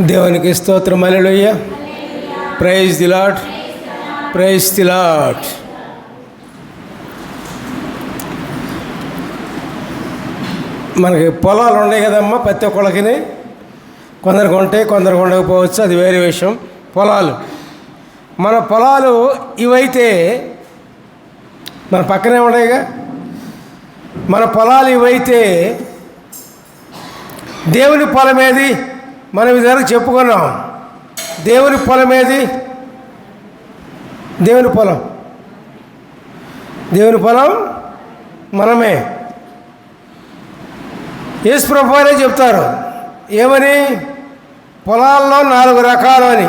దేవునికి స్తోత్రం hallelujah praise the lord praise the lord మనకి పొలాలు ఉన్నాయి కదమ్మా ప్రతి ఒక్కళ్ళకి కొందరికి ఉంటాయి కొందరికి ఉండకపోవచ్చు అది వేరే విషయం. పొలాలు. మన పొలాలు ఇవైతే మన పక్కనే ఉన్నాయిగా. మన పొలాలు ఇవైతే దేవుని పొలం ఏది మనం ఇదివరకు చెప్పుకున్నాం. దేవుని పొలం ఏది? దేవుని పొలం. దేవుని పొలం మనమే. యేసు ప్రభువారే చెప్తారు ఏమని? పొలాల్లో నాలుగు రకాలు అని.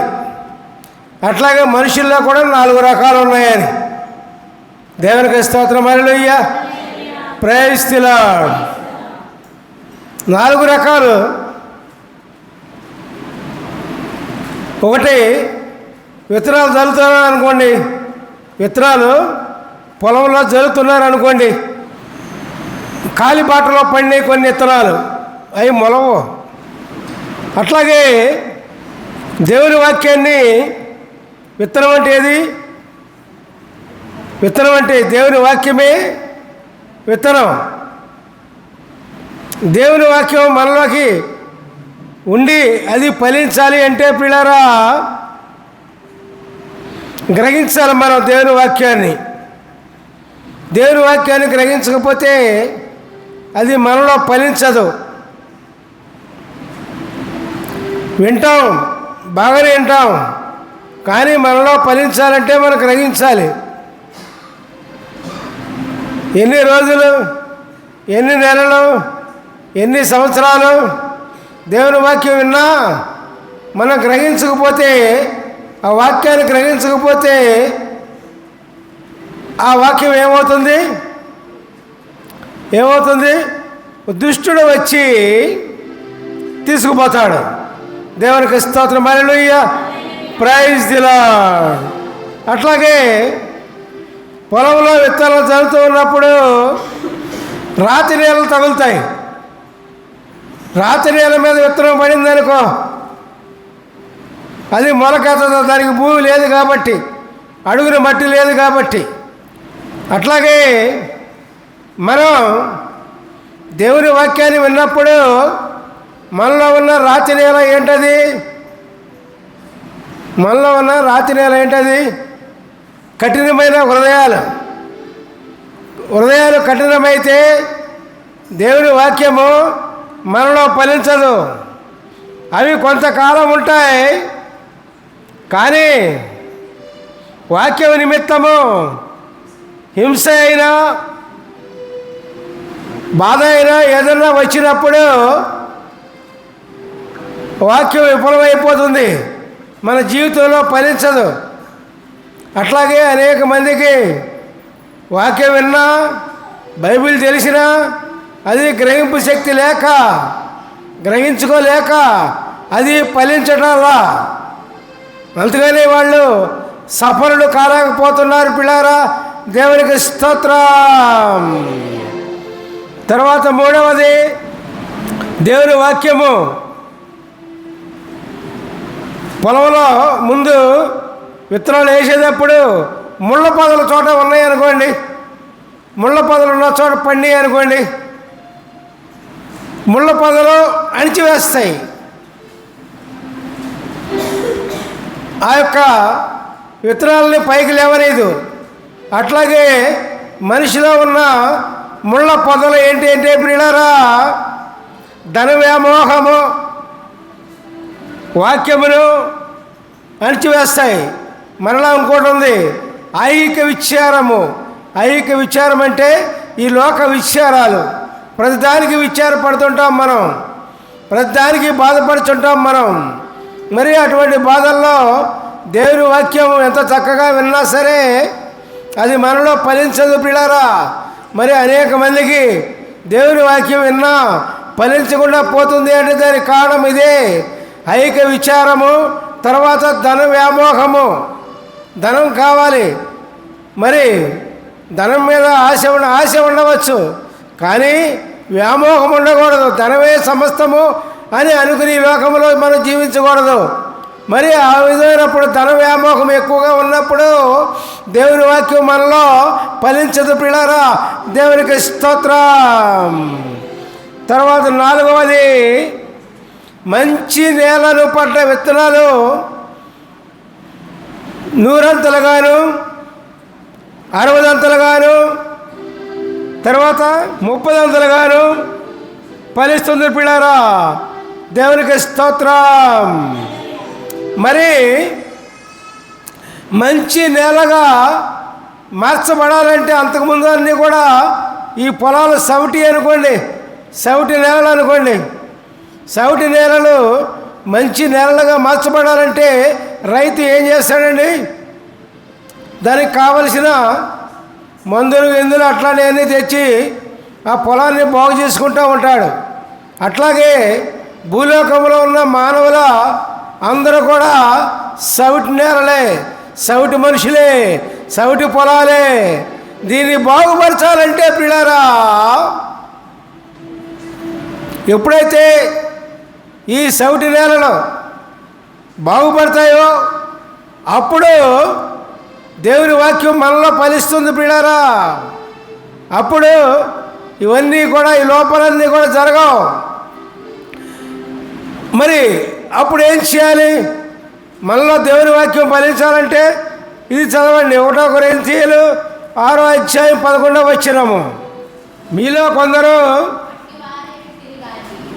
అట్లాగే మనుషుల్లో కూడా నాలుగు రకాలు ఉన్నాయని. దేవునికి స్తోత్రం అరలుయ్య ప్రయస్తిలాడు నాలుగు రకాలు. ఒకటి విత్తనాలు చల్లుతున్నారు అనుకోండి. విత్తనాలు పొలంలో చల్లుతున్నారు అనుకోండి. కాలిబాటలో పండే కొన్ని విత్తనాలు అవి మొలవు. అట్లాగే దేవుని వాక్యాన్ని విత్తనం అంటే ఏది? విత్తనం అంటే దేవుని వాక్యమే విత్తనం. దేవుని వాక్యం మనలోకి ఉండి అది ఫలించాలి అంటే పిల్లరా గ్రహించాలి మనం దేవుని వాక్యాన్ని. దేవుని వాక్యాన్ని గ్రహించకపోతే అది మనలో ఫలించదు. వింటాం బాగానే వింటాం కానీ మనలో ఫలించాలంటే మనం గ్రహించాలి. ఎన్ని రోజులు ఎన్ని నెలలు ఎన్ని సంవత్సరాలు దేవుని వాక్యం విన్నా మనం గ్రహించకపోతే ఆ వాక్యాన్ని గ్రహించకపోతే ఆ వాక్యం ఏమవుతుంది? ఏమవుతుంది? దుష్టుడు వచ్చి తీసుకుపోతాడు. దేవునికి స్తోత్రం. మరలుయ్య ప్రైజ్ దిలా అట్లాగే పొలంలో విత్తనాలు చదువుతూ ఉన్నప్పుడు రాతి నీళ్ళు తగులుతాయి. రాత్రి నేల మీద విత్తనం పడింది అనుకో అది మొలకెత్తదు దానికి భూమి లేదు కాబట్టి అడుగున మట్టి లేదు కాబట్టి. అట్లాగే మనం దేవుని వాక్యాన్ని విన్నప్పుడు మనలో ఉన్న రాతి నేల ఏంటది? మనలో ఉన్న రాతి నేల ఏంటది? కఠినమైన హృదయాలు. హృదయాలు కఠినమైతే దేవుని వాక్యము మనలో ఫలించదు. అవి కొంతకాలం ఉంటాయి. కానీ వాక్యం నిమిత్తము హింస అయినా బాధ అయినా ఏదైనా వచ్చినప్పుడు వాక్యం విఫలమైపోతుంది. మన జీవితంలో ఫలించదు. అట్లాగే అనేక మందికి వాక్యం విన్నా బైబిల్ తెలిసినా అది గ్రహింపు శక్తి లేక గ్రహించుకోలేక అది ఫలించడంలా అందుకనే వాళ్ళు సఫలుడు కాలేకపోతున్నారు పిల్లారా దేవునికి స్తోత్రం. తర్వాత మూడవది దేవుని వాక్యము. పొలంలో ముందు విత్తనాలు వేసేటప్పుడు ముళ్ళ పొదల చోట ఉన్నాయి అనుకోండి ముళ్ళ పొదలు ఉన్న చోట పండి అనుకోండి ముళ్ళ పొదలు అణిచివేస్తాయి. ఆ యొక్క విత్తనాలని పైకి లేవలేదు అట్లాగే మనిషిలో ఉన్న ముళ్ళ పొదలు ఏంటి అంటే ప్రియులారా ధన వ్యామోహము వాక్యమును అణిచివేస్తాయి. మరలా ఇంకోటి ఉంది ఐహిక విచారము. ఐహిక విచారం అంటే ఈ లోక విచారాలు. ప్రతిదానికి విచారపడుతుంటాం మనం. ప్రతిదానికి బాధపడుతుంటాం మనం. మరి అటువంటి బాధల్లో దేవుని వాక్యం ఎంత చక్కగా విన్నా సరే అది మనలో ఫలించదు పిల్లరా. మరి అనేక మందికి దేవుని వాక్యం విన్నా ఫలించకుండా పోతుంది అంటే దానికి కారణం ఇదే. ఐక విచారము తర్వాత ధన వ్యామోహము. ధనం కావాలి. మరి ధనం మీద ఆశ ఆశ ఉండవచ్చు. కానీ వ్యామోహం ఉండకూడదు. ధనమే సమస్తము అని అనుకుని ఈ లోకంలో మనం జీవించకూడదు. మరి ఆ విధమైనప్పుడు ధన వ్యామోహం ఎక్కువగా ఉన్నప్పుడు దేవుని వాక్యం మనలో ఫలించదు పిల్లరా. దేవునికి స్తోత్రం. తర్వాత నాలుగవది మంచి నేలను పడ్డ విత్తనాలు నూరంతలుగాను అరవదంతలుగాను తర్వాత ముప్పదంతలుగాను ఫలిస్తుంది పిల్లరా దేవునికి స్తోత్రం. మరి మంచి నేలగా మార్చబడాలంటే అంతకుముందు అన్నీ కూడా ఈ పొలాలు సవటి అనుకోండి సవటి నేలలు అనుకోండి. సవటి నేలలు మంచి నేలలుగా మార్చబడాలంటే రైతు ఏం చేస్తాడండి? దానికి కావలసిన మందులు విందులు అట్లానే అన్నీ తెచ్చి ఆ పొలాన్ని బాగు చేసుకుంటూ ఉంటాడు. అట్లాగే భూలోకంలో ఉన్న మానవుల అందరూ కూడా సవిటి నేలలే సవిటి మనుషులే సవిటి పొలాలే. దీన్ని బాగుపరచాలంటే పిల్లరా ఎప్పుడైతే ఈ సవిటి నేలలు బాగుపడతాయో అప్పుడు దేవుని వాక్యం మనలో ఫలిస్తుంది పిల్లరా అప్పుడు ఇవన్నీ కూడా ఈ లోపలన్నీ కూడా జరగవు. మరి అప్పుడు ఏం చేయాలి? మనలో దేవుని వాక్యం ఫలించాలంటే ఇది చదవండి. ఒకటో కొరింథీయులు ఆరో అధ్యాయం పదకొండవ వచ్చినాము మీలో కొందరు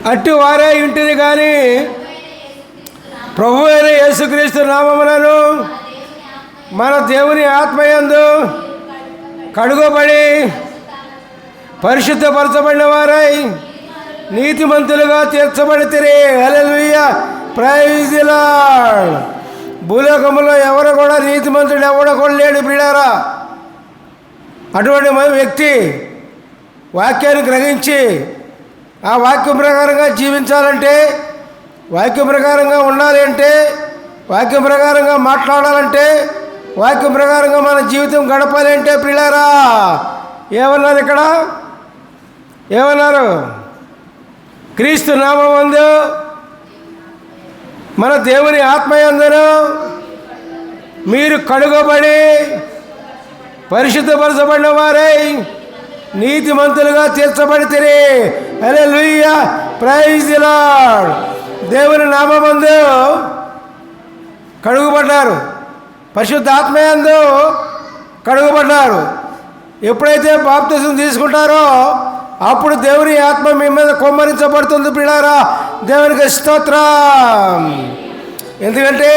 అట్టి వారే ఇంటిని కానీ ప్రభు అయిన యేసుక్రీస్తు నామములను మన దేవుని ఆత్మయందు కడుగబడి పరిశుద్ధపరచబడిన వారై నీతిమంతులుగా తీర్చబడితే హల్లెలూయా. ప్రైజ్ ది ఎవరు కూడా నీతిమంతుడు ఎవడ కూడా లేడు బిడారా అటువంటి వ్యక్తి వాక్యాన్ని గ్రహించి ఆ వాక్యం ప్రకారంగా జీవించాలంటే వాక్యం ప్రకారంగా ఉండాలి అంటే వాక్యం ప్రకారంగా మాట్లాడాలంటే వాక్యం ప్రకారంగా మన జీవితం గడపాలి అంటే పిల్లారా ఏమన్నారు ఇక్కడ? ఏమన్నారు? క్రీస్తు నామందు మన దేవుని ఆత్మయందును మీరు కడుగబడి పరిశుద్ధపరచబడిన వారై నీతిమంతులుగా తీర్చబడితే అరే లుయ్య ప్రైజ్ దేవుని నామందు కడుగుబడ్డారు. పరిశుద్ధాత్మయందు కడుగుబడ్డారు. ఎప్పుడైతే బాప్తిజం తీసుకుంటారో అప్పుడు దేవుని ఆత్మ మీ మీద కొమ్మరించబడుతుంది పిల్లారా. దేవునికి స్తోత్రం. ఎందుకంటే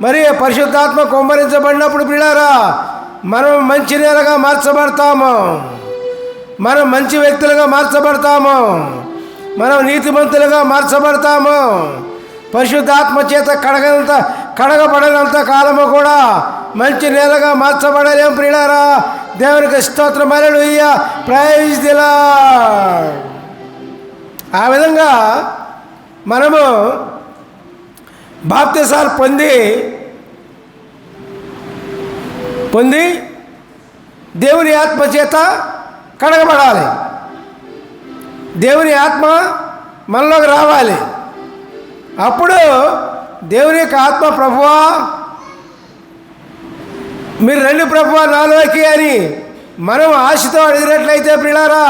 మరి పరిశుద్ధాత్మ కొమ్మరించబడినప్పుడు పిల్లారా మనం మంచి నేలగా మార్చబడతాము. మనం మంచి వ్యక్తులుగా మార్చబడతాము. మనం నీతిమంతులుగా మార్చబడతాము. పరిశుద్ధాత్మ చేత కడగనంత కడగబడనంత కాలము కూడా మంచి నేలగా మార్చబడలేం ప్రియులారా. దేవునికి స్తోత్రం. అలెలుయ్య ప్రైజ్ దిలా ఆ విధంగా మనము బాప్తిసాలు పొంది పొంది దేవుని ఆత్మ చేత కడగబడాలి. దేవుని ఆత్మ మనలోకి రావాలి. అప్పుడు దేవుని యొక్క ఆత్మ ప్రభువా మీరు రెండు ప్రభువా నాలోకి అని మనం ఆశతో అడిగినట్లయితే పిల్లారా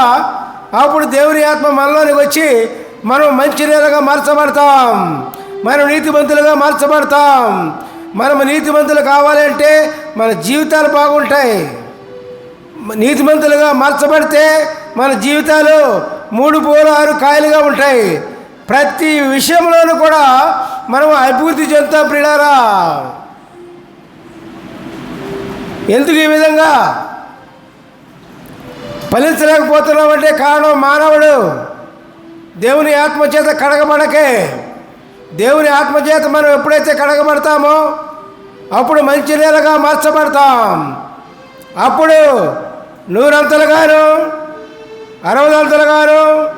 అప్పుడు దేవుని ఆత్మ మనలోనికి వచ్చి మనం మంచి నేలగా మార్చబడతాం మనం నీతిమంతులుగా మార్చబడతాం. మనం నీతిమంతులు కావాలంటే మన జీవితాలు బాగుంటాయి. నీతిమంతులుగా మార్చబడితే మన జీవితాలు మూడు పూలు ఆరు కాయలుగా ఉంటాయి. ప్రతి విషయంలోనూ కూడా మనం అభివృద్ధి చెందుతాం ప్రియులారా. ఎందుకు ఈ విధంగా? ఫలించలేకపోతున్నామంటే కారణం మానవుడు. దేవుని ఆత్మచేత కడగబడకే. దేవుని ఆత్మచేత మనం ఎప్పుడైతే కడగబడతామో అప్పుడు మంచి నేలగా మార్చబడతాం. అప్పుడు నూరంతలుగాను అరవదంతలుగాను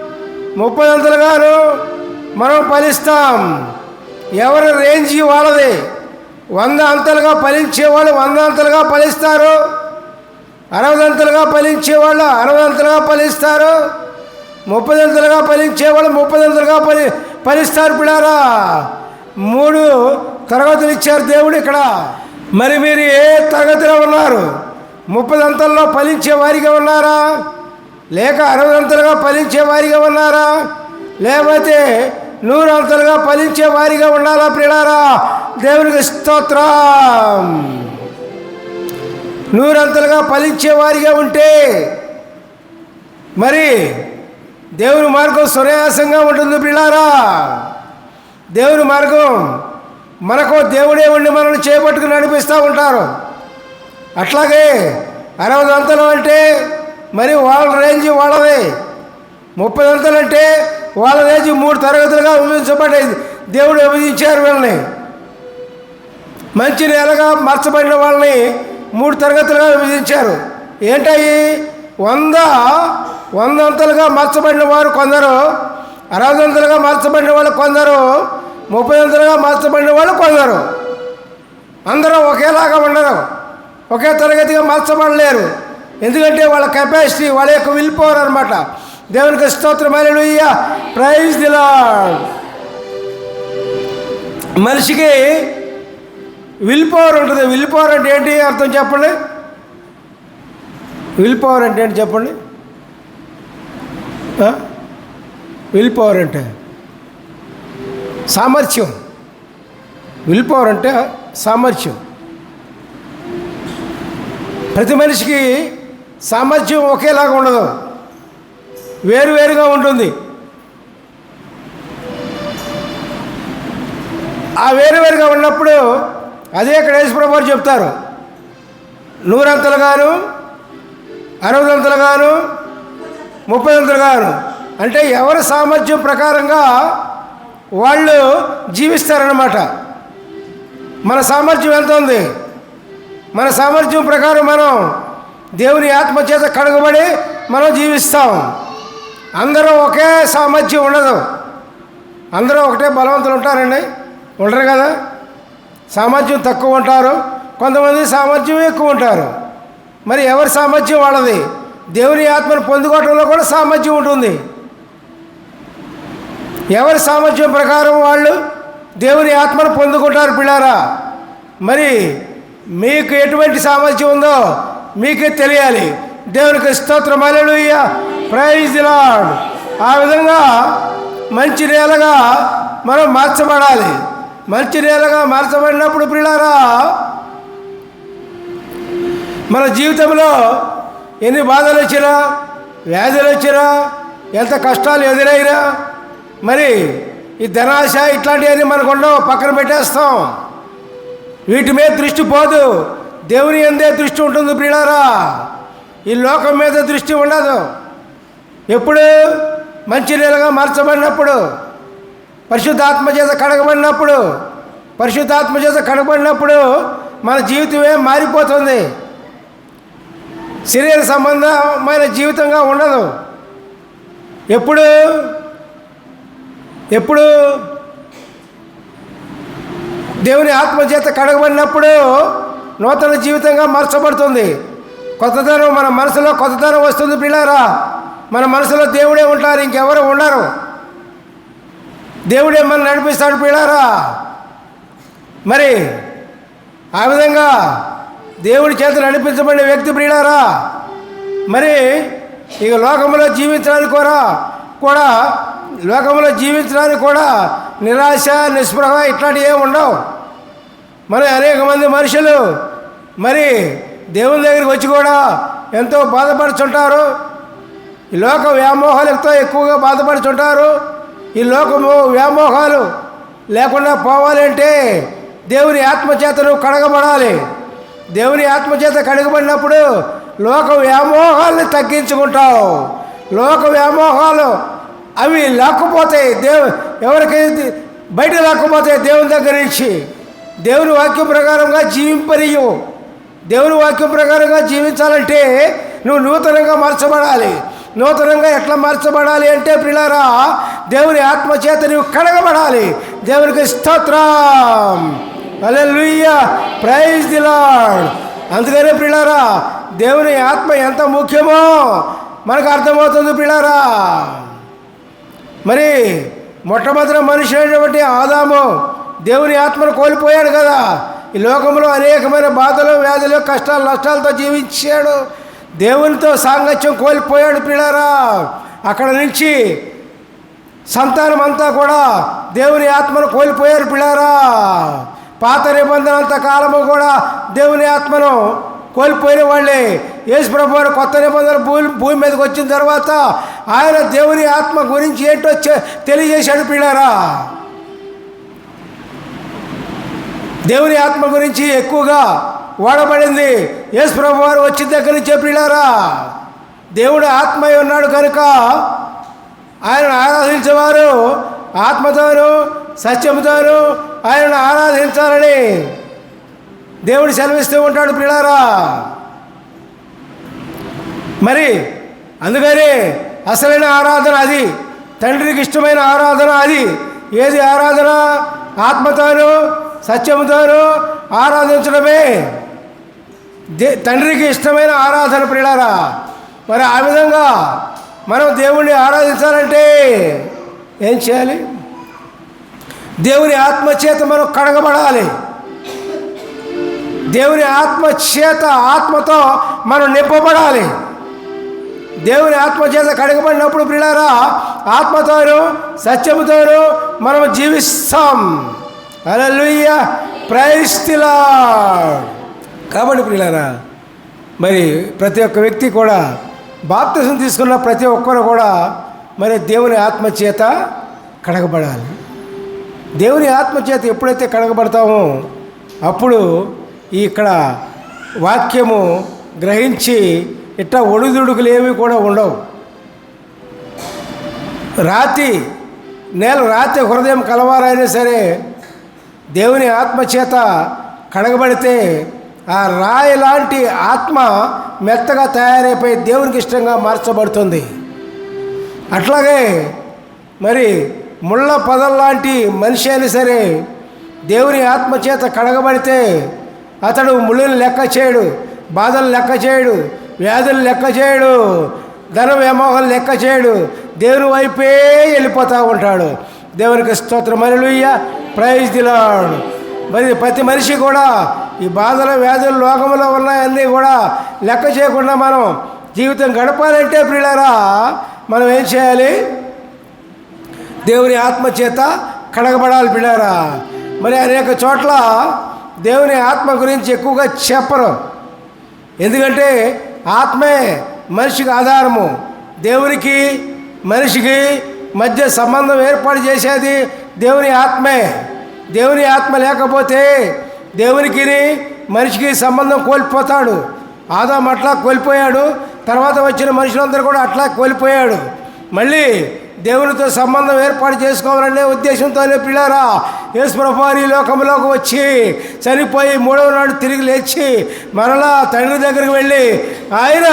ముప్పదంతలుగాను మనం ఫలిస్తాం. ఎవరి రేంజ్ వాళ్ళది? వంద అంతలుగా ఫలించేవాళ్ళు వంద అంతలుగా ఫలిస్తారు. అరవదంతలుగా ఫలించేవాళ్ళు అరవదంతలుగా ఫలిస్తారు. ముప్పదంతలుగా ఫలించేవాళ్ళు ముప్పదంతలుగా ఫలి ఫలిస్తారు పిల్లారా. మూడు తరగతులు ఇచ్చారు దేవుడు ఇక్కడ. మరి మీరు ఏ తరగతిలో ఉన్నారు? ముప్పదంతల్లో ఫలించే వారిగా ఉన్నారా? లేక అరవదంతలుగా ఫలించే వారిగా ఉన్నారా? లేకపోతే నూరంతలుగా ఫలించే వారిగా ఉండాలా ప్రియులారా? దేవునికి స్తోత్రం. నూరంతలుగా ఫలించే వారిగా ఉంటే మరి దేవుని మార్గం సునాయాసంగా ఉంటుంది పిల్లారా దేవుని మార్గం మనకు దేవుడే ఉండి మనల్ని చేపట్టుకుని నడిపిస్తూ ఉంటారు. అట్లాగే అరవై అంతలు అంటే మరి వాళ్ళ రేంజ్ వాళ్ళవే ముప్పై అంతలు అంటే వాళ్ళ రేంజ్ మూడు తరగతులుగా విభజించబడేది దేవుడు విభజించారు వీళ్ళని. మంచి నేలగా మార్చబడిన వాళ్ళని మూడు తరగతులుగా విభజించారు. ఏంటవి వంద వందంతలుగా మార్చబడిన వారు కొందరు అరవదంతలుగా మార్చబడిన వాళ్ళు కొందరు ముప్పై అంతలుగా మార్చబడిన వాళ్ళు కొందరు. అందరూ ఒకేలాగా ఉండరు. ఒకే తరగతిగా మార్చబడలేరు. ఎందుకంటే వాళ్ళ కెపాసిటీ వాళ్ళ యొక్క విల్ పవర్ అనమాట దేవునికి స్తోత్రమైన ప్రైజ్ దిలా మనిషికి విల్ పవర్ ఉంటుంది. విల్ పవర్ అంటే ఏంటి? అర్థం చెప్పండి. విల్ పవర్ అంటే ఏంటి చెప్పండి? విల్ పవర్ అంటే సామర్థ్యం. విల్ పవర్ అంటే సామర్థ్యం. ప్రతి మనిషికి సామర్థ్యం ఒకేలాగా ఉండదు. వేరువేరుగా ఉంటుంది. ఆ వేరువేరుగా ఉన్నప్పుడు అదే ఇక్కడ యేసుప్రభు వారు చెప్తారు. నూరంతలుగాను అరవదంతలుగాను ముప్పై అంతలుగాను అంటే ఎవరి సామర్థ్యం ప్రకారంగా వాళ్ళు జీవిస్తారన్నమాట. మన సామర్థ్యం ఎంత ఉంది? మన సామర్థ్యం ప్రకారం మనం దేవుని ఆత్మ చేత కడగబడి మనం జీవిస్తాం. అందరూ ఒకే సామర్థ్యం ఉండదు. అందరూ ఒకటే బలవంతులు ఉంటారండి. ఉండరు కదా? సామర్థ్యం తక్కువ ఉంటారు. కొంతమంది సామర్థ్యం ఎక్కువ ఉంటారు. మరి ఎవరి సామర్థ్యం వాళ్ళది? దేవుని ఆత్మను పొందుకోవటంలో కూడా సామర్థ్యం ఉంటుంది. ఎవరి సామర్థ్యం ప్రకారం వాళ్ళు దేవుని ఆత్మను పొందుకుంటారు పిల్లారా? మరి మీకు ఎటువంటి సామర్థ్యం ఉందో మీకే తెలియాలి. దేవునికి స్తోత్రం. అలెలుయ్యా ప్రైజ్ లాడ్ ఆ విధంగా మంచి నేలగా మనం మార్చబడాలి. మంచి నేలగా మార్చబడినప్పుడు పిల్లారా మన జీవితంలో ఎన్ని బాధలు వచ్చినా వ్యాధులు వచ్చినా ఎంత కష్టాలు ఎదురైనా మరి ఈ ధనాశ ఇట్లాంటివన్నీ మనకు ఉండవు పక్కన పెట్టేస్తాం. వీటి మీద దృష్టి పోదు. దేవుని ఎందే దృష్టి ఉంటుంది ప్రియులారా. ఈ లోకం మీద దృష్టి ఉండదు. ఎప్పుడు మంచి నీళ్ళగా మార్చబడినప్పుడు పరిశుద్ధాత్మ చేత కడగబడినప్పుడు పరిశుద్ధాత్మ చేత కడగబడినప్పుడు మన జీవితమే మారిపోతుంది. శరీర సంబంధమైన జీవితంగా ఉండదు. ఎప్పుడు ఎప్పుడు దేవుని ఆత్మ చేత కడగబడినప్పుడు నూతన జీవితంగా మార్చబడుతుంది. కొత్తదనం మన మనసులో కొత్తదనం వస్తుంది పిల్లారా. మన మనసులో దేవుడే ఉంటారు ఇంకెవరు ఉండరు. దేవుడే మనం నడిపిస్తాడు పిల్లారా. మరి ఆ విధంగా దేవుడి చేత నడిపించబడిన వ్యక్తి ప్రియులారా మరి ఇక లోకంలో జీవించడానికి కూడా కూడా లోకంలో జీవించడానికి కూడా నిరాశ నిస్పృహ ఇట్లాంటివి ఏమి ఉండవు. మరి అనేక మంది మనుషులు మరి దేవుని దగ్గరికి వచ్చి కూడా ఎంతో బాధపడుచుంటారు. ఈ లోక వ్యామోహాలతో ఎక్కువగా బాధపడుచుంటారు. ఈ లోకము వ్యామోహాలు లేకుండా పోవాలంటే దేవుని ఆత్మచేతను నువ్వు కడగబడాలి. దేవుని ఆత్మచేత కడగబడినప్పుడు లోక వ్యామోహాల్ని తగ్గించుకుంటావు. లోక వ్యామోహాలు అవి లేకపోతాయి దేవు ఎవరికైతే బయట లేకపోతాయి దేవుని దగ్గర నుంచి దేవుని వాక్యం ప్రకారంగా జీవింపరియు దేవుని వాక్యం ప్రకారంగా జీవించాలంటే నువ్వు నూతనంగా మార్చబడాలి. నూతనంగా ఎట్లా మార్చబడాలి అంటే పిల్లరా దేవుని ఆత్మ చేత నువ్వు కడగబడాలి. దేవునికి స్తోత్రం. లూయ ప్రైజ్ దిలాడ్ అందుకనే పిల్లరా దేవుని ఆత్మ ఎంత ముఖ్యమో మనకు అర్థమవుతుంది పిల్లరా మరి మొట్టమొదటి మనిషి అయినటువంటి ఆదాము దేవుని ఆత్మను కోల్పోయాడు కదా. ఈ లోకంలో అనేకమైన బాధలు వ్యాధులు కష్టాలు నష్టాలతో జీవించాడు. దేవునితో సాంగత్యం కోల్పోయాడు పిల్లరా అక్కడ నుంచి సంతానం అంతా కూడా దేవుని ఆత్మను కోల్పోయారు పిల్లారా పాత నిబంధన అంత కాలము కూడా దేవుని ఆత్మను కోల్పోయిన వాళ్ళే. యేసు ప్రభు కొత్త నిబంధన భూమి భూమి మీదకి వచ్చిన తర్వాత ఆయన దేవుని ఆత్మ గురించి ఏంటో తెలియజేశాడు పిల్లారా దేవుని ఆత్మ గురించి ఎక్కువగా వాడబడింది. యేసుప్రభు వారు వచ్చిన దగ్గర నుంచి చెప్పిలారా దేవుడు ఆత్మయ్య ఉన్నాడు కనుక ఆయనను ఆరాధించేవారు ఆత్మతోను సత్యముతోను ఆయనను ఆరాధించాలని దేవుడు సెలవిస్తూ ఉంటాడు పిల్లారా మరి అందుకని అసలైన ఆరాధన అది తండ్రికి ఇష్టమైన ఆరాధన అది. ఏది ఆరాధన? ఆత్మతోను సత్యముతోను ఆరాధించడమే. దే తండ్రికి ఇష్టమైన ఆరాధన ప్రియులారా మరి ఆ విధంగా మనం దేవుణ్ణి ఆరాధించాలంటే ఏం చేయాలి? దేవుని ఆత్మచేత మనం కడగబడాలి. దేవుని ఆత్మచేత ఆత్మతో మనం నింపబడాలి. దేవుని ఆత్మ చేత కడగబడినప్పుడు పిల్లారా ఆత్మతోను సత్యముతోను మనం జీవిస్తాం. అలలుయ్య ప్రైస్తిలా కాబట్టి పిల్లారా మరి ప్రతి ఒక్క వ్యక్తి కూడా బాప్తిజం తీసుకున్న ప్రతి ఒక్కరు కూడా మరి దేవుని ఆత్మచేత కడగబడాలి. దేవుని ఆత్మచేత ఎప్పుడైతే కడగబడతామో అప్పుడు ఇక్కడ వాక్యము గ్రహించి ఇట్లా ఒడిదుడుకులు ఏవి కూడా ఉండవు. రాతి నేల రాతి హృదయం కలవారైనా సరే దేవుని ఆత్మచేత కడగబడితే ఆ రాయి లాంటి ఆత్మ మెత్తగా తయారైపోయి దేవునికి ఇష్టంగా మార్చబడుతుంది. అట్లాగే మరి ముళ్ళ పదల్లాంటి మనిషి అయినా సరే దేవుని ఆత్మ చేత కడగబడితే అతడు ముళ్ళని లెక్క చేయడు బాధలు లెక్క చేయడు వ్యాధులు లెక్క చేయడు ధన వ్యామోహం లెక్క చేయడు దేవుని వైపే వెళ్ళిపోతూ ఉంటాడు. దేవునికి స్తోత్రం. మరలుయ్య ప్రైజ్ దిలాడు మరి ప్రతి మనిషి కూడా ఈ బాధలు వ్యాధులు లోకంలో ఉన్నాయన్నీ కూడా లెక్క చేయకుండా మనం జీవితం గడపాలంటే ప్రియులరా మనం ఏం చేయాలి? దేవుని ఆత్మ చేత కడగబడాలి పిల్లారా మరి అనేక చోట్ల దేవుని ఆత్మ గురించి ఎక్కువగా చెప్పరు. ఎందుకంటే ఆత్మే మనిషికి ఆధారము. దేవునికి మనిషికి మధ్య సంబంధం ఏర్పాటు చేసేది దేవుని ఆత్మే. దేవుని ఆత్మ లేకపోతే దేవునికి మనిషికి సంబంధం కోల్పోతాడు. ఆదాం అట్లా కోల్పోయాడు. తర్వాత వచ్చిన మనుషులందరూ కూడా అట్లా కోల్పోయాడు. మళ్ళీ దేవునితో సంబంధం ఏర్పాటు చేసుకోవాలనే ఉద్దేశంతోనే పిల్లారా యేసుప్రభాని లోకంలోకి వచ్చి చనిపోయి మూడవ నాడు తిరిగి లేచి మరలా తండ్రి దగ్గరికి వెళ్ళి ఆయన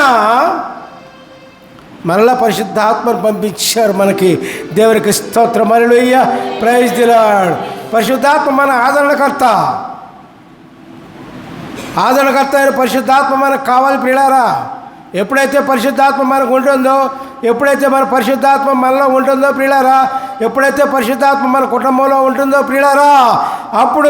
మరలా పరిశుద్ధ ఆత్మను పంపించారు మనకి. దేవునికి స్తోత్రం. మరలుయ్య ప్రైజ్ దిలాడు పరిశుద్ధాత్మ మన ఆదరణకర్త. ఆదరణకర్త అయిన పరిశుద్ధాత్మ మనకు కావాలి ప్రియులారా. ఎప్పుడైతే పరిశుద్ధాత్మ మనకు ఉంటుందో ఎప్పుడైతే మన పరిశుద్ధాత్మ మనలో ఉంటుందో ప్రియులారా ఎప్పుడైతే పరిశుద్ధాత్మ మన కుటుంబంలో ఉంటుందో ప్రియులారా అప్పుడు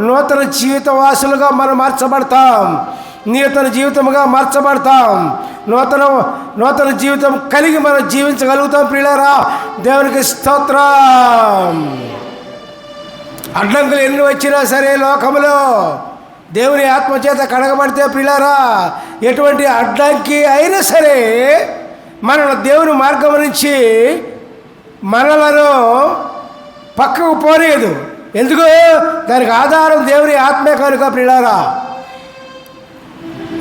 నూతన జీవితవాసులుగా మనం మార్చబడతాం. నూతన జీవితముగా మార్చబడతాం. నూతన నూతన జీవితం కలిగి మనం జీవించగలుగుతాం ప్రియులారా. దేవునికి స్తోత్రం. అడ్డంకులు ఎన్ని వచ్చినా సరే లోకంలో దేవుని ఆత్మచేత కడగబడితే పిల్లరా ఎటువంటి అడ్డంకి అయినా సరే మన దేవుని మార్గం నుంచి మనలను పక్కకు పోలేదు ఎందుకు? దానికి ఆధారం దేవుని ఆత్మే కనుక పిల్లారా.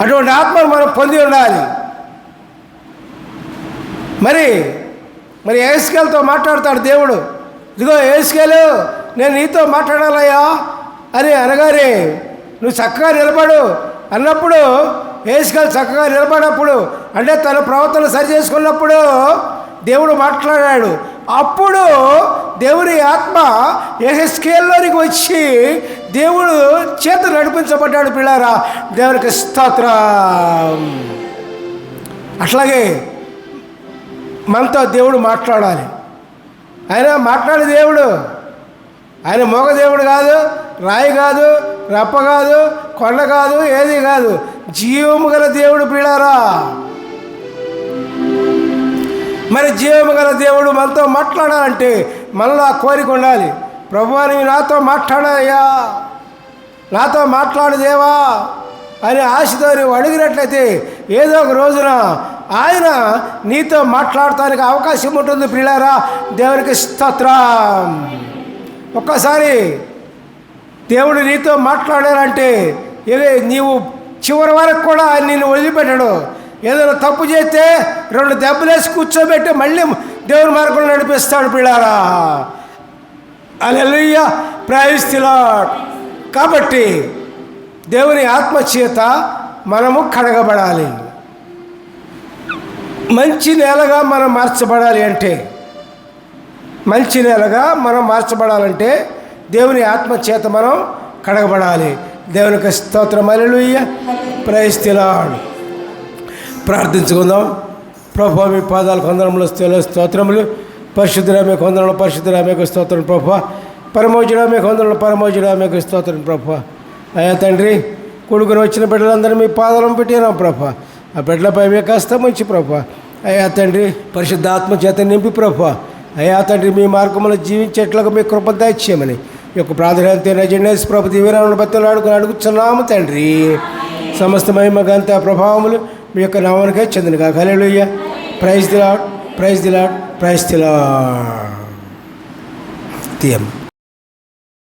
అటువంటి ఆత్మను మనం పొంది ఉండాలి. మరి మరి ఏసుకెళ్ళతో మాట్లాడతాడు దేవుడు. ఇదిగో ఏసుకెళ్ళు నేను నీతో మాట్లాడాలయ్యా. అని అనగానే నువ్వు చక్కగా నిలబడు. అన్నప్పుడు ఏసుకెళ్ళి చక్కగా నిలబడినప్పుడు అంటే తన ప్రవర్తన సరి చేసుకున్నప్పుడు దేవుడు మాట్లాడాడు. అప్పుడు దేవుని ఆత్మ ఏహెస్కేల్లోనికి వచ్చి దేవుడు చేత నడిపించబడ్డాడు పిల్లారా. దేవునికి స్తోత్రం. అట్లాగే మనతో దేవుడు మాట్లాడాలి. ఆయన మాట్లాడే దేవుడు ఆయన మోగదేవుడు కాదు రాయి కాదు రప్ప కాదు కొండ కాదు ఏది కాదు. జీవము గల దేవుడు పీడారా మరి జీవము గల దేవుడు మనతో మాట్లాడాలంటే మనలో ఆ కోరిక ఉండాలి. ప్రభు నీవు నాతో మాట్లాడాయ్యా నాతో మాట్లాడదేవా అని ఆశతో నువ్వు అడిగినట్లయితే ఏదో ఒక రోజున ఆయన నీతో మాట్లాడటానికి అవకాశం ఉంటుంది పిల్లారా దేవునికి స్తోత్రం. ఒక్కసారి దేవుడు నీతో మాట్లాడారంటే ఇదే నీవు చివరి వరకు కూడా నిన్ను వదిలిపెట్టాడు. ఏదైనా తప్పు చేస్తే రెండు దెబ్బలేసి కూర్చోబెట్టి మళ్ళీ దేవుని మార్గంలో నడిపిస్తాడు పిల్లారా. అలెలుయ్య ప్రయస్తిలాడ్ కాబట్టి దేవుని ఆత్మచేత మనము కడగబడాలి. మంచి నేలగా మనం మార్చబడాలి అంటే మంచి నేలగా మనం మార్చబడాలంటే దేవుని ఆత్మచేత మనం కడగబడాలి. దేవునికి స్తోత్రం. అలెలుయ్య ప్రయస్తిలాడు ప్రార్థించుకుందాం. ప్రభు మీ పాదాలు కొందరములు స్థిల స్తోత్రములు. పరిశుద్ధుల మీ కొందరములు పరిశుద్ధుల మీకు స్తోత్రం ప్రభు. పరమోజుడ మీ కొందరములు పరమోజుడ మీకు స్తోత్రం ప్రభు. అయ్యా తండ్రి కొడుకుని వచ్చిన బిడ్డలందరూ మీ పాదాలను పెట్టినాం ప్రభు. ఆ బిడ్డలపై మీ కష్టం మంచి ప్రభు. అయ్యా తండ్రి పరిశుద్ధాత్మ చేత నింపి ప్రభు. అయ్యా తండ్రి మీ మార్గంలో జీవించేట్లుగా మీ కృప దయచేయమని యొక్క ప్రాధాన్యత నజనేస్ ప్రభు దివ్యరాముని బతులు అడుగుని అడుగుతున్నాము తండ్రి. సమస్త మహిమ గంత ప్రభావములు మీ యొక్క నామానికే చెందిన కాకలేలుయ్య praise the lord praise the lord praise the lord తీయం